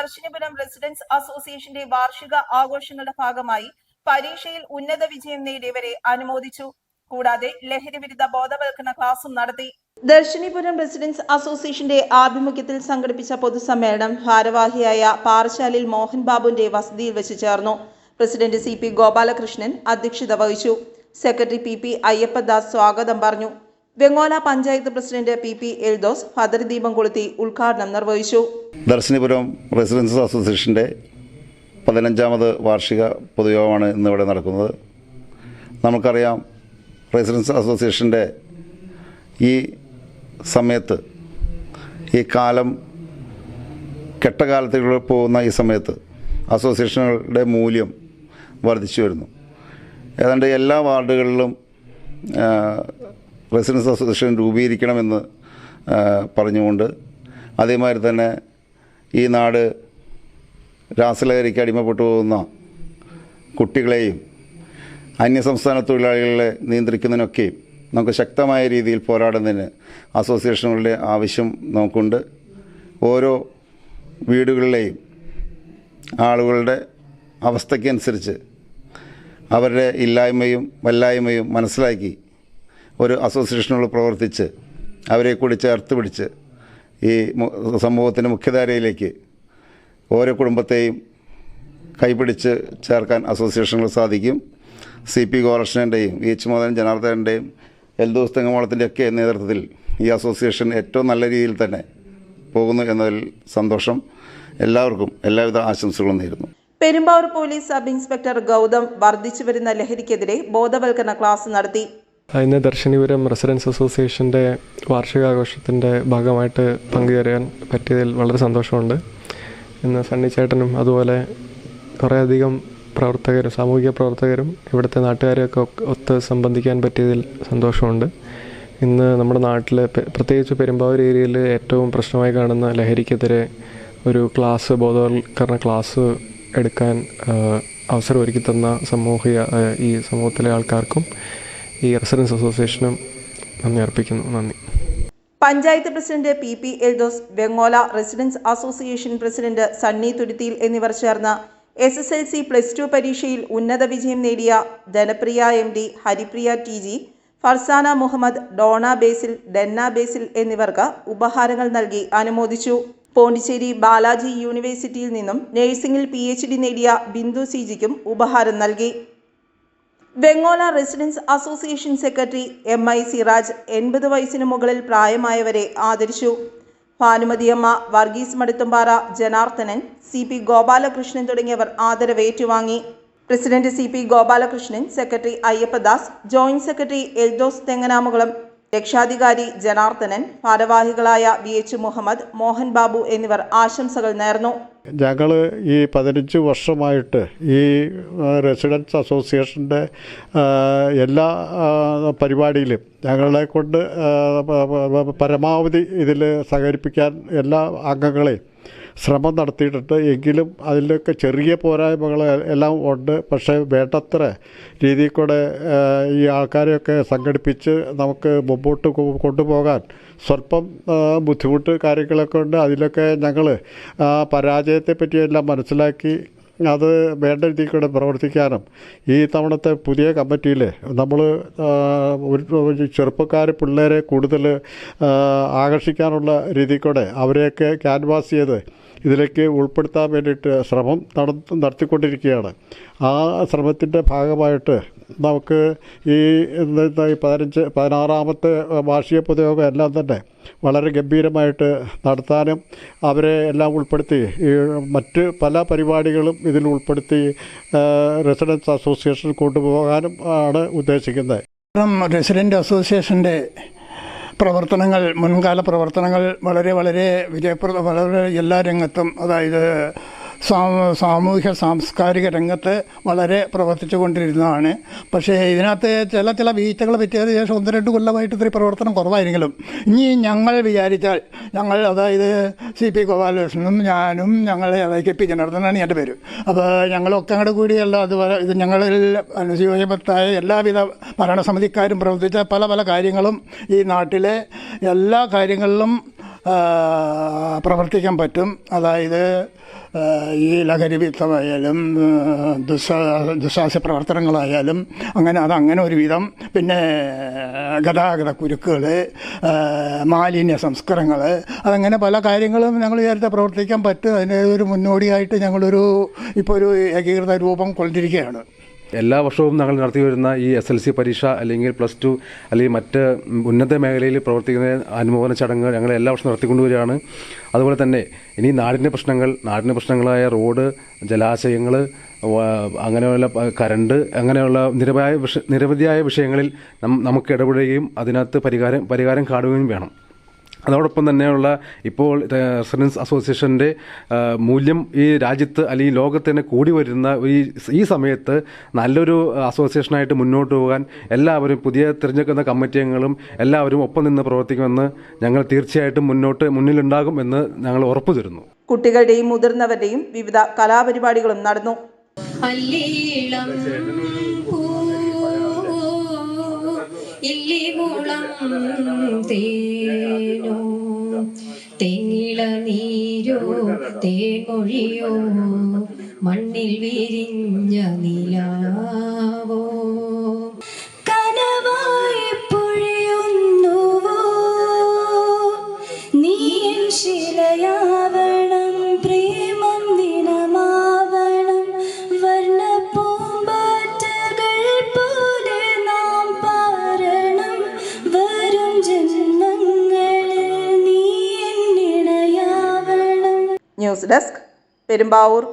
ദർശനപുരം residence അസോസിയേഷന്റെ വാർഷിക ആഘോഷങ്ങളുടെ ഭാഗമായി പരീക്ഷയിൽ ഉന്നത വിജയം നേടിയവരെ അനുമോദിച്ചു. കൂടാതെ ലഹരി വിരുദ്ധ ബോധവൽക്കരണ ക്ലാസും നടത്തി. ദർശിനിപുരം റെസിഡൻസ് അസോസിയേഷന്റെ ആഭിമുഖ്യത്തിൽ സംഘടിപ്പിച്ച പൊതുസമ്മേളനം ഭാരവാഹിയായ പാറശാലിൽ മോഹൻ ബാബുവിന്റെ വസതിയിൽ വെച്ച് ചേർന്നു. പ്രസിഡന്റ് സി പി ഗോപാലകൃഷ്ണൻ അധ്യക്ഷത വഹിച്ചു. സെക്രട്ടറി പി പി അയ്യപ്പദാസ് സ്വാഗതം പറഞ്ഞു. Vengola panchayat president P P Eldhose ഭദ്രദീപം കൊളുത്തി ഉദ്ഘാടനം നിർവഹിച്ചു. ദർശനിപുരം റെസിഡൻസ് അസോസിയേഷന്റെ പതിനഞ്ചാമത് വാർഷിക പൊതുയോഗമാണ് ഇന്നിവിടെ നടക്കുന്നത്. നമുക്കറിയാം റെസിഡൻസ് അസോസിയേഷന്റെ ഈ സമയത്ത് ഈ കാലം കെട്ടകാലത്തേക്ക് പോകുന്ന ഈ സമയത്ത് അസോസിയേഷനുകളുടെ മൂല്യം വർദ്ധിച്ചു വരുന്നു. ഏതാണ്ട് എല്ലാ വാർഡുകളിലും റെസിഡൻസ് അസോസിയേഷൻ രൂപീകരിക്കണമെന്ന് പറഞ്ഞുകൊണ്ട് അതേമാതിരി തന്നെ ഈ നാട് രാസലഹരിക്ക് അടിമപ്പെട്ടു പോകുന്ന കുട്ടികളെയും അന്യസംസ്ഥാന തൊഴിലാളികളെ നിയന്ത്രിക്കുന്നതിനൊക്കെയും നമുക്ക് ശക്തമായ രീതിയിൽ പോരാടുന്നതിന് അസോസിയേഷനുകളുടെ ആവശ്യം നമുക്കുണ്ട്. ഓരോ വീടുകളിലെയും ആളുകളുടെ അവസ്ഥയ്ക്കനുസരിച്ച് അവരുടെ ഇല്ലായ്മയും വല്ലായ്മയും മനസ്സിലാക്കി ഒരു അസോസിയേഷനുകൾ പ്രവർത്തിച്ച് അവരെ കൂടി ചേർത്ത് പിടിച്ച് ഈ സമൂഹത്തിന്റെ മുഖ്യധാരയിലേക്ക് ഓരോ കുടുംബത്തെയും കൈപിടിച്ച് ചേർക്കാൻ അസോസിയേഷനുകൾ സാധിക്കും. സി പി ഗോപാലകൃഷ്ണന്റെയും വി എച്ച് മോദൻ ജനാർദ്ദനന്റെയും എൽദോസ് തെങ്ങമോളത്തിന്റെയൊക്കെ നേതൃത്വത്തിൽ ഈ അസോസിയേഷൻ ഏറ്റവും നല്ല രീതിയിൽ തന്നെ പോകുന്നു എന്നതിൽ സന്തോഷം. എല്ലാവർക്കും എല്ലാവിധ ആശംസകളും നേരുന്നു. Perumbavoor police sub inspector Gautham വർദ്ധിച്ചു വരുന്ന ലഹരിക്കെതിരെ ബോധവൽക്കരണ ക്ലാസ് നടത്തി. ഇന്ന് ദർശനിപുരം റെസിഡൻസ് അസോസിയേഷന്റെ വാർഷികാഘോഷത്തിന്റെ ഭാഗമായിട്ട് പങ്കുചേരാൻ പറ്റിയതിൽ വളരെ സന്തോഷമുണ്ട്. ഇന്ന് സണ്ണി ചേട്ടനും അതുപോലെ കുറേയധികം പ്രവർത്തകരും സാമൂഹിക പ്രവർത്തകരും ഇവിടുത്തെ നാട്ടുകാരെയൊക്കെ ഒത്ത് സംബന്ധിക്കാൻ പറ്റിയതിൽ സന്തോഷമുണ്ട്. ഇന്ന് നമ്മുടെ നാട്ടിൽ പ്രത്യേകിച്ച് പെരുമ്പാവൂർ ഏരിയയിൽ ഏറ്റവും പ്രശ്നമായി കാണുന്ന ലഹരിക്കെതിരെ ഒരു ക്ലാസ് ബോധവൽക്കരണ ക്ലാസ് എടുക്കാൻ അവസരം ഒരുക്കി തന്ന സമൂഹിക ഈ സമൂഹത്തിലെ ആൾക്കാർക്കും ഈ റെസിഡൻസ് അസോസിയേഷനും നന്ദി അർപ്പിക്കുന്നു. നന്ദി. Panchayat president P P Eldhose Vengola residence association president Sunny Thuruthiyil എന്നിവർ ചേർന്ന് S S L C plus two പരീക്ഷയിൽ ഉന്നത വിജയം നേടിയ Dhanapriya M D Haripriya T G Farsana Muhammad Dona Basil Denna Basil എന്നിവർക്ക് ഉപഹാരങ്ങൾ നൽകി അനുമോദിച്ചു. പോണ്ടിച്ചേരി ബാലാജി യൂണിവേഴ്സിറ്റിയിൽ നിന്നും നഴ്സിംഗിൽ പി എച്ച് ഡി നേടിയ ബിന്ദു സി ജിക്കും ഉപഹാരം നൽകി. Vengola residence association secretary M I Siraj എൺപത് വയസ്സിന് മുകളിൽ പ്രായമായവരെ ആദരിച്ചു. ഭാനുമതിയമ്മ വർഗീസ് മടുത്തുംപാറ ജനാർദ്ദനൻ സി പി ഗോപാലകൃഷ്ണൻ തുടങ്ങിയവർ ആദരവേറ്റുവാങ്ങി. President C P Gopalakrishnan secretary Ayyappadas joint secretary Eldhose Thenganamukulam രക്ഷാധികാരി ജനാർദ്ദനൻ ഭാരവാഹികളായ വി എച്ച് മുഹമ്മദ് മോഹൻ ബാബു എന്നിവർ ആശംസകൾ നേർന്നു. ഞങ്ങൾ ഈ പതിനഞ്ച് വർഷമായിട്ട് ഈ റെസിഡൻസ് അസോസിയേഷന്റെ എല്ലാ പരിപാടിയിലും ഞങ്ങളെ കൊണ്ട് പരമാവധി ഇതിൽ സഹകരിപ്പിക്കാൻ എല്ലാ അംഗങ്ങളെയും ശ്രമം നടത്തിയിട്ടുണ്ട്. എങ്കിലും അതിലൊക്കെ ചെറിയ പോരായ്മകൾ എല്ലാം ഉണ്ട്. പക്ഷേ വേണ്ടത്ര രീതിയിൽ കൂടെ ഈ ആൾക്കാരെയൊക്കെ സംഘടിപ്പിച്ച് നമുക്ക് മുമ്പോട്ട് കൊണ്ടുപോകാൻ സ്വല്പം ബുദ്ധിമുട്ട് കാര്യങ്ങളൊക്കെ ഉണ്ട്. അതിലൊക്കെ ഞങ്ങൾ പരാജയത്തെ പറ്റിയെല്ലാം മനസ്സിലാക്കി അത് വേണ്ട രീതിയിൽ പ്രവർത്തിക്കാനും. ഈ തവണത്തെ പുതിയ കമ്മിറ്റിയിൽ നമ്മൾ ഒരു ചെറുപ്പക്കാർ പിള്ളേരെ കൂടുതൽ ആകർഷിക്കാനുള്ള രീതിയിൽ കൂടെ അവരെയൊക്കെ ക്യാൻവാസ് ചെയ്ത് ഇതിലേക്ക് ഉൾപ്പെടുത്താൻ വേണ്ടിയിട്ട് ശ്രമം നട നടത്തിക്കൊണ്ടിരിക്കുകയാണ്. ആ ശ്രമത്തിന്റെ ഭാഗമായിട്ട് നമുക്ക് ഈ പതിനഞ്ച് പതിനാറാമത്തെ വാർഷിക പൊതുയോഗം എല്ലാം തന്നെ വളരെ ഗംഭീരമായിട്ട് നടത്താനും അവരെ എല്ലാം ഉൾപ്പെടുത്തി. ഈ മറ്റ് പല പരിപാടികളും ഇതിൽ ഉൾപ്പെടുത്തി റെസിഡൻസ് അസോസിയേഷൻ കൊണ്ടുപോകാനും ആണ് ഉദ്ദേശിക്കുന്നത്. റെസിഡന്റ് അസോസിയേഷന്റെ പ്രവർത്തനങ്ങൾ മുൻകാല പ്രവർത്തനങ്ങൾ വളരെ വളരെ വിജയപ്രദ വളരെ എല്ലാ രംഗത്തും അതായത് സാമൂഹ്യ സാംസ്കാരിക രംഗത്ത് വളരെ പ്രവർത്തിച്ചു കൊണ്ടിരുന്നതാണ് പക്ഷേ ഇതിനകത്ത് ചില ചില വീഴ്ചകൾ പറ്റിയതിന് ശേഷം ഒന്ന് രണ്ട് കൊല്ലമായിട്ട് ഇത്തിരി പ്രവർത്തനം കുറവായിരുന്നെങ്കിലും ഇനി ഞങ്ങൾ വിചാരിച്ചാൽ ഞങ്ങൾ അതായത് സി പി ഗോപാലകൃഷ്ണനും ഞാനും ഞങ്ങൾ അതായത് കെ പി ജനാർദ്ദനാണ് എന്റെ പേര്. അപ്പോൾ ഞങ്ങളൊക്കെ അങ്ങോട്ട് കൂടിയല്ല അതുപോലെ ഇത് ഞങ്ങളിൽ അനുയോജ്യമത്തായ എല്ലാവിധ ഭരണസമിതിക്കാരും പ്രവർത്തിച്ച പല പല കാര്യങ്ങളും ഈ നാട്ടിലെ എല്ലാ കാര്യങ്ങളിലും പ്രവർത്തിക്കാൻ പറ്റും. അതായത് ഈ ലഹരി വിത്തമായാലും ദുശ ദുശാസ്യ പ്രവർത്തനങ്ങളായാലും അങ്ങനെ അതങ്ങനെ ഒരു വിധം പിന്നെ ഗതാഗത കുരുക്കുകൾ മാലിന്യ സംസ്കരങ്ങൾ അതങ്ങനെ പല കാര്യങ്ങളും ഞങ്ങൾ നേരത്തെ പ്രവർത്തിക്കാൻ പറ്റും. അതിന്റെ ഒരു മുന്നോടിയായിട്ട് ഞങ്ങളൊരു ഇപ്പോൾ ഒരു ഏകീകൃത രൂപം കൊണ്ടിരിക്കുകയാണ്. എല്ലാ വർഷവും ഞങ്ങൾ നടത്തി വരുന്ന ഈ എസ് എൽ സി പരീക്ഷ അല്ലെങ്കിൽ പ്ലസ് ടു അല്ലെങ്കിൽ മറ്റ് ഉന്നത മേഖലയിൽ പ്രവർത്തിക്കുന്ന അനുമോദന ചടങ്ങ് ഞങ്ങൾ എല്ലാ വർഷവും നടത്തിക്കൊണ്ടുവരികയാണ്. അതുപോലെ തന്നെ ഇനി നാടിന്റെ പ്രശ്നങ്ങൾ നാടിന്റെ പ്രശ്നങ്ങളായ റോഡ് ജലാശയങ്ങൾ അങ്ങനെയുള്ള കരണ്ട് അങ്ങനെയുള്ള നിരവധിയായ നിരവധിയായ വിഷയങ്ങളിൽ നമുക്ക് ഇടപെടുകയും അതിനകത്ത് പരിഹാരം പരിഹാരം കാണുകയും വേണം. അതോടൊപ്പം തന്നെയുള്ള ഇപ്പോൾ റെസിഡൻസ് അസോസിയേഷന്റെ മൂല്യം ഈ രാജ്യത്ത് അല്ലെങ്കിൽ ലോകത്ത് തന്നെ കൂടി വരുന്ന ഈ ഈ സമയത്ത് നല്ലൊരു അസോസിയേഷനായിട്ട് മുന്നോട്ട് പോകാൻ എല്ലാവരും പുതിയ തിരഞ്ഞെടുക്കുന്ന കമ്മിറ്റി അംഗങ്ങളും എല്ലാവരും ഒപ്പം നിന്ന് പ്രവർത്തിക്കുമെന്ന് ഞങ്ങൾ തീർച്ചയായിട്ടും മുന്നോട്ട് മുന്നിലുണ്ടാകും എന്ന് ഞങ്ങൾ ഉറപ്പു തരുന്നു. കുട്ടികളുടെയും മുതിർന്നവരുടെയും വിവിധ കലാപരിപാടികളും നടന്നു. ഇല്ലിമുളം തേനോ തേങ്ങിള നീരോ തേൻമൊഴിയോ മണ്ണിൽ വിരിഞ്ഞ നിലാവോ. ഡെസ്ക് പെരുമ്പാവൂർ